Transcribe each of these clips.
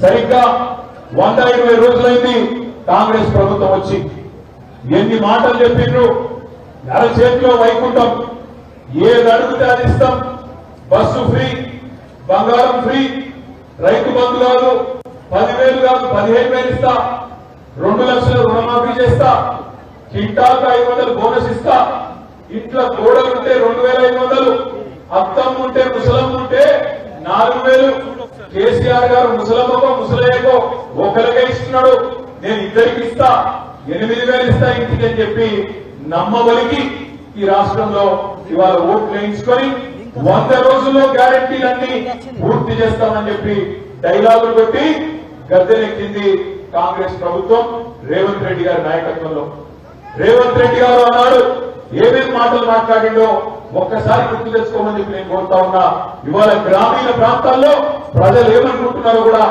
సరిగ్గా వంద ఇరవై రోజులైంది కాంగ్రెస్ ప్రభుత్వం వచ్చి. ఎన్ని మాటలు చెప్పిండ్రు? అరచేతిలో వైకుంఠం. ఏది అడిగితే అది ఇస్తాం. బస్సు ఫ్రీ బంగారం ఫ్రీ రైతు బంధు కాదు. పదివేలు కాదు పదిహేను వేలు ఇస్తా. రెండు లక్షల రుణమాఫీ చేస్తా. కింటాకు ఐదు వందలు బోనస్ ఇస్తా. ఇంట్లో గోడలు ఉంటే రెండు వేల ఐదు వందలు అత్తం ఉంటే ముసలం ఉంటే నాలుగు వేలు. కేసీఆర్ గారు ముసలమ్మకో ముసలయ్యకో ఒకరికే ఇస్తున్నాడు. నేను ఇద్దరికి ఇస్తా ఎనిమిది వేలు ఇస్తా ఇంటికి అని చెప్పి నమ్మబలికి ఈ రాష్ట్రంలో ఇవాళ ఓట్లు వేయించుకొని వంద రోజుల్లో గ్యారంటీలన్నీ పూర్తి చేస్తామని చెప్పి డైలాగులు కొట్టి గద్దెనెక్కింది కాంగ్రెస్ ప్రభుత్వం రేవంత్ రెడ్డి గారి నాయకత్వంలో. రేవంత్ రెడ్డి గారు అన్నాడు ఏమేమి మాటలు మాట్లాడిండో ఒక్కసారి గుర్తు తెచ్చుకోమని చెప్పి నేను కోరుతా ఉన్నా. ఇవాళ గ్రామీణ ప్రాంతాల్లో ప్రజలు ఏమనుకుంటున్నారో కూడా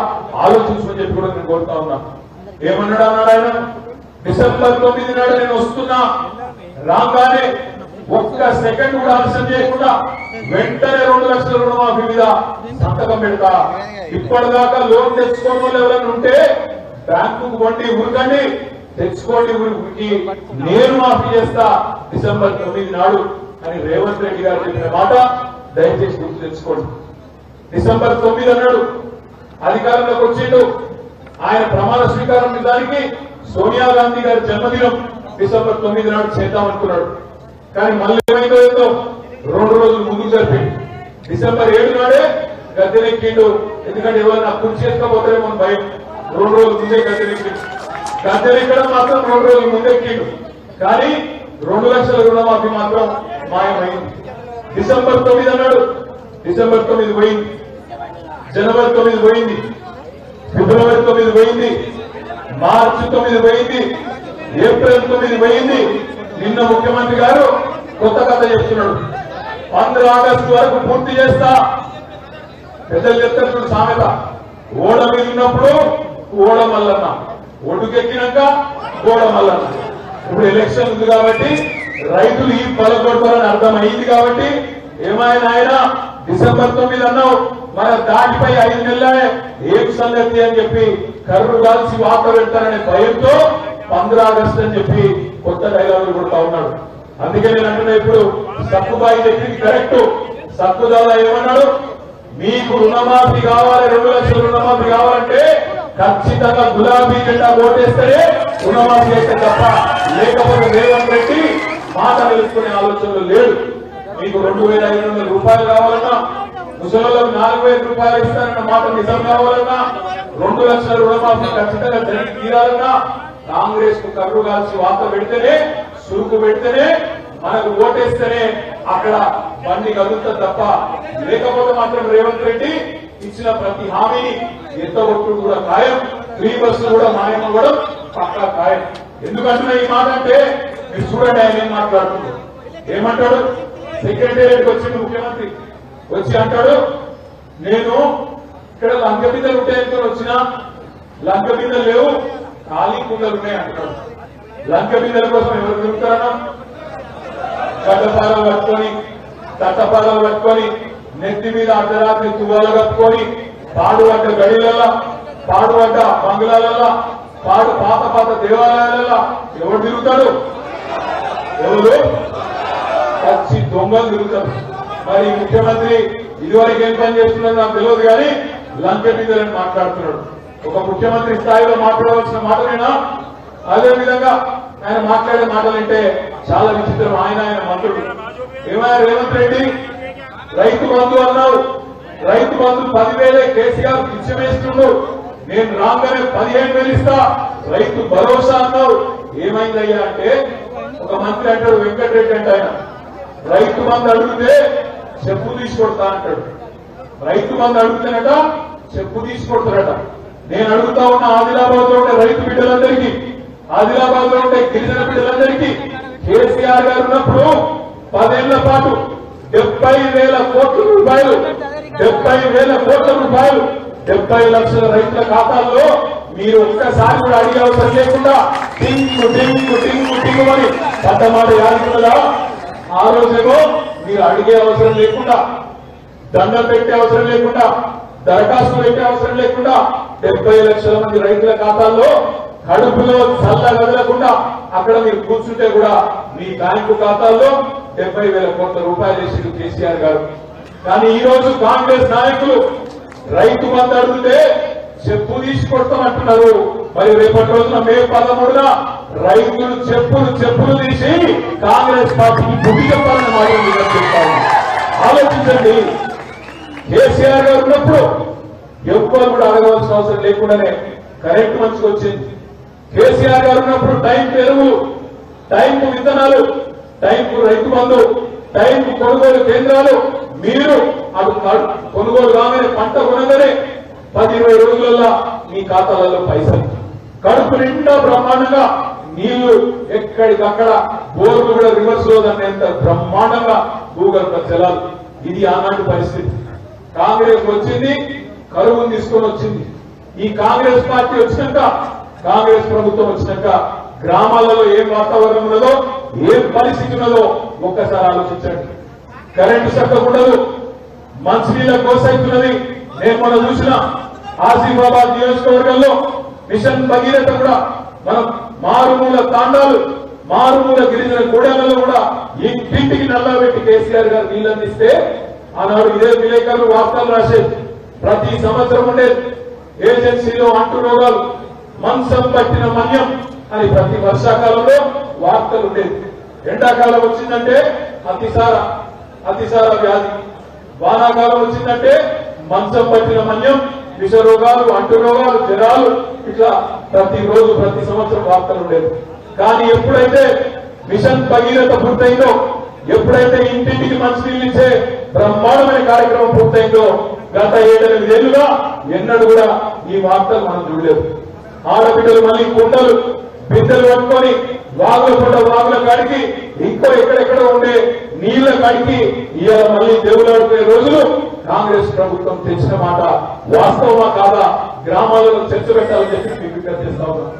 ఆలోచించమని చెప్పి కూడా నేను కోరుతా ఉన్నా. ఏమన్నాడు అన్నాడు ఆయన డిసెంబర్ తొమ్మిది నాడు నేను వస్తున్నా. రాగానే ఒక్క సెకండ్ కూడా ఆలస్యం చేయకుండా వెంటనే రెండు లక్షల రుణమాఫీ మీద సంతకం పెడతా. ఇప్పటిదాకా లోన్ తెచ్చుకోవడం ఎవరైనా ఉంటే బ్యాంకు వండి ఉరకండి తెచ్చుకోండి ఊరికి నేను మాఫీ చేస్తా డిసెంబర్ తొమ్మిది నాడు అని రేవంత్ రెడ్డి గారు చెప్పిన మాట దయచేసి గుర్తు తెచ్చుకోండి. డిసెంబర్ తొమ్మిది అన్నాడు. అధికారంలోకి వచ్చిండు. ఆయన ప్రమాణ స్వీకారం నిజానికి సోనియా గాంధీ గారి జన్మదినం డిసెంబర్ తొమ్మిది నాడు చేద్దాం అనుకున్నాడు. కానీ మళ్ళీ ఏమైందో ఏందో రెండు రోజులు ముందుకు జరిపింది డిసెంబర్ ఏడు నాడే గద్దెనెక్కిండు ఎందుకంటే ఎవరైనా కుర్చీ చేసుకోపోతారేమో అని భయం. రెండు రోజులు ముందే గద్దెనెక్కిండు గద్దెనెక్కడం మాత్రం రెండు రోజులు ముందెక్కిండు కానీ రెండు లక్షల రుణమాఫీ మాత్రం మాయమైంది. డిసెంబర్ తొమ్మిది అన్నాడు. డిసెంబర్ తొమ్మిది పోయింది. జనవరి తొమ్మిది పోయింది. ఫిబ్రవరి తొమ్మిది పోయింది. మార్చి తొమ్మిది పోయింది. ఏప్రిల్ తొమ్మిది పోయింది. నిన్న ముఖ్యమంత్రి గారు కొత్త కథ చెప్తున్నాడు. పంద్ర ఆగస్టు వరకు పూర్తి చేస్తా. పెద్దలు చెప్తారు చూడు సామెత. ఓడ మీద ఉన్నప్పుడు ఓడ మల్లన్న. ఒడ్డుకెక్కినాక పోవడం మల్లన్న ఇప్పుడు ఎలక్షన్ ఉంది కాబట్టి రైతులు ఈ పలకొడతారని అర్థమైంది కాబట్టి ఏమైనా ఆయన డిసెంబర్ తొమ్మిది అన్నావు. మన దాటిపై ఐదు నెలలే ఏం సంగతి అని చెప్పి కర్రు కాల్చి వాత పెడతారనే భయంతో పంద్ర ఆగస్ట్ అని చెప్పి కొత్త డైలాగులు కొడతా ఉన్నాడు. అందుకే నేను అంటున్నా ఇప్పుడు సక్కుబాయి చెప్పింది కరెక్ట్. సక్కుదాదా ఏమన్నాడు? మీకు రుణమాఫీ కావాలి రెండు లక్షల రుణమాఫీ కావాలంటే ఖచ్చితంగా గులాబీ జెండా ఓటేస్తేనే రుణమాఫీ అయితే తప్ప లేకపోతే రేవంత్ రెడ్డి మాట నిలుపుకునే ఆలోచనలు లేదు. మీకు రెండు వేల ఐదు వందల రూపాయలు కావాలన్నా ముసలిలకు నాలుగు వేల రూపాయలు ఇస్తారన్న మాట నిజం కావాలన్నా రెండు లక్షల రుణమాఫీ ఖచ్చితంగా జరిగి తీరాలన్నా కాంగ్రెస్కు కర్రు కాల్చి వాత పెడితేనే సురుకు పెడితేనే మనకు ఓటేస్తేనే అక్కడ బండి కదులుతుంది తప్ప లేకపోతే మాత్రం రేవంత్ రెడ్డి ఇచ్చిన ప్రతి హామీని ఎంత ఎత్తగొట్టుడు కూడా ఖాయం ఫ్రీ బస్సు కూడా మాయం కూడా పక్కా ఖాయం. ఎందుకంటున్నా ఈ మాట అంటే మీరు చూడండి ఆయన ఏం మాట్లాడుతున్నారు ఏమంటాడు? సెక్రటేరియట్ వచ్చింది ముఖ్యమంత్రి వచ్చి అంటాడు నేను ఇక్కడ లంక బిందెలు ఉంటాయని వచ్చిన లంక బిందెలు లేవు ఖాళీ కుండలు ఉన్నాయి అంటున్నాడు లంక బిందెల కోసం ఎవరు తిరుగుతారన్నా గడ్డపాలు పట్టుకొని తట్టపాలు పట్టుకొని నెత్తి మీద అర్ధరాత్రి తువాలు కట్టుకొని పాడుపడ్డ గడిలల్లా పాడుపడ్డ బంగ్లాలల్లా పాడు పాత పాత దేవాలయాలల్లా ఎవరు తిరుగుతాడు? ఎవరు? పచ్చి దొంగలు తిరుగుతారు. మరి ఈ ముఖ్యమంత్రి ఇదివరకు ఏం పని చేస్తున్నారో నాకు తెలియదు కానీ లంక మీదని మాట్లాడుతున్నాడు. ఒక ముఖ్యమంత్రి స్థాయిలో మాట్లాడవలసిన మాటలేనా? అదే విధంగా ఆయన మాట్లాడే మాటలంటే చాలా విచిత్రం. ఆయన ఆయన మంత్రుడు. ఏమైనా రేవంత్ రెడ్డి? రైతు బంధు అన్నావు. రైతు బంధు పదివేలే కేసీఆర్ పిచ్చివేస్తుండు నేను రాగానే పదిహేను వేలు ఇస్తా. రైతు భరోసా అన్నావు. ఏమైందయ్యా అంటే ఒక మంత్రి అంటాడు వెంకటరెడ్డి అంటే ఆయన. రైతు బంధు అడిగితే చెప్పు తీసుకొడతా అంటాడు. రైతు బంధు అడుగుతానట చెప్పు తీసుకొడతారట. నేను అడుగుతా ఉన్న ఆదిలాబాద్లో ఉండే రైతు బిడ్డలందరికీ ఆదిలాబాద్లో ఉండే గిరిజన బిడ్డలందరికీ కేసీఆర్ గారు ఉన్నప్పుడు పదేళ్ళ పాటు డెబ్బై వేల కోట్ల రూపాయలు డెబ్బై వేల కోట్ల రూపాయలు. డెబ్బై లక్షల రైతుల ఖాతాల్లో మీరు ఒక్కసారి కూడా అడిగే అవసరం లేకుండా టింగు టింగు టింగు టింగు అని పట్టమాట యాదుకున్నదా ఆ రోజేమో మీరు అడిగే అవసరం లేకుండా దండ పెట్టే అవసరం లేకుండా దరఖాస్తు పెట్టే అవసరం లేకుండా డెబ్బై లక్షల మంది రైతుల ఖాతాల్లో కడుపులో చల్ల కదలకుండా అక్కడ మీరు కూర్చుంటే కూడా మీ బ్యాంకు ఖాతాల్లో డెబ్బై వేల కోట్ల రూపాయలు వేసిండు కేసీఆర్ గారు. కానీ ఈ రోజు కాంగ్రెస్ నాయకులు రైతు బంధు అడిగితే చెప్పు తీసుకొడతామంటున్నారు మరి రేపటి రోజున మే పదమూడున రైతులు చెప్పులు చెప్పులు తీసి కాంగ్రెస్ పార్టీకి బుద్ధి చెప్పాలని మాట చెప్తాను ఆలోచించండి. కేసీఆర్ గారు ఉన్నప్పుడు ఎవ్వరు కూడా అడగవలసిన అవసరం లేకుండానే కరెంట్ మంచిగా వచ్చింది. కేసీఆర్ గారు ఉన్నప్పుడు టైం ఎరువులు టైంకు విత్తనాలు టైంకు రైతు బంధు టైంకు కొనుగోలు కేంద్రాలు మీరు అటు కొనుగోలు కాగానే పంట కొనగానే పది ఇరవై రోజులలో మీ ఖాతాలలో పైసలు. కడుపు నిండా బ్రహ్మాండంగా నీళ్ళు ఎక్కడికక్కడ బోర్లు కూడా రివర్స్లో బ్రహ్మాండంగా భూగర్భ జలాలు ఇది ఆనాటి పరిస్థితి. కాంగ్రెస్ వచ్చింది కరువును తీసుకొని వచ్చింది. ఈ కాంగ్రెస్ పార్టీ వచ్చినాక కాంగ్రెస్ ప్రభుత్వం వచ్చినాక గ్రామాలలో ఏం వాతావరణం ఉన్నదో ఏం పరిస్థితి ఉన్నదో ఒక్కసారి ఆలోచించండి. కరెంటు చక్కగా ఉండదు మంచినీళ్ళ కోసైతున్నది. నేను మనం చూసిన ఆసిఫాబాద్ నియోజకవర్గంలో మిషన్ భగీరథ కూడా మనం మారుమూల తాండాలు మారుమూల గిరిజన గూడెలలో కూడా ఇంటింటికి నల్లబెట్టి కేసీఆర్ గారు నీళ్ళు అందిస్తే ఆనాడు ఇదే విలేకరులు వార్తలు రాసేది. ప్రతి సంవత్సరం ఉండేది. ఏజెన్సీలో అంటు రోగాలు మంచం పట్టిన మన్యం. అని ప్రతి వర్షాకాలంలో వార్తలు ఉండేది ఎండాకాలం వచ్చిందంటే అతిసార అతిసార వ్యాధి. వానాకాలం వచ్చిందంటే మంచం పట్టిన మన్యం. విష రోగాలు అంటు రోగాలు జ్వరాలు ఇట్లా ప్రతి రోజు ప్రతి సంవత్సరం వార్తలు ఉండేవి. కానీ ఎప్పుడైతే మిషన్ భగీరథ పూర్తయిందో ఎప్పుడైతే ఇంటింటికి మంచినీళ్ళు ఇచ్చే బ్రహ్మాండమైన కార్యక్రమం పూర్తయిందో గత ఏడెనిమిదేళ్ళుగా ఎన్నడూ కూడా ఈ వార్తలు మనం చూడలేదు. ఆడబిడ్డలు మళ్ళీ కుండలు బిడ్డలు పట్టుకొని వాగుల పూట వాగుల కాడికి ఇంకో ఎక్కడెక్కడ ఉండే నీళ్ళ కాడికి ఇవాళ మళ్ళీ దేవులాడుకునే రోజులు కాంగ్రెస్ ప్రభుత్వం తెచ్చిన మాట వాస్తవమా కాదా? గ్రామాలలో చర్చ పెట్టాలని చెప్పి మీకు చేస్తా ఉన్నాం.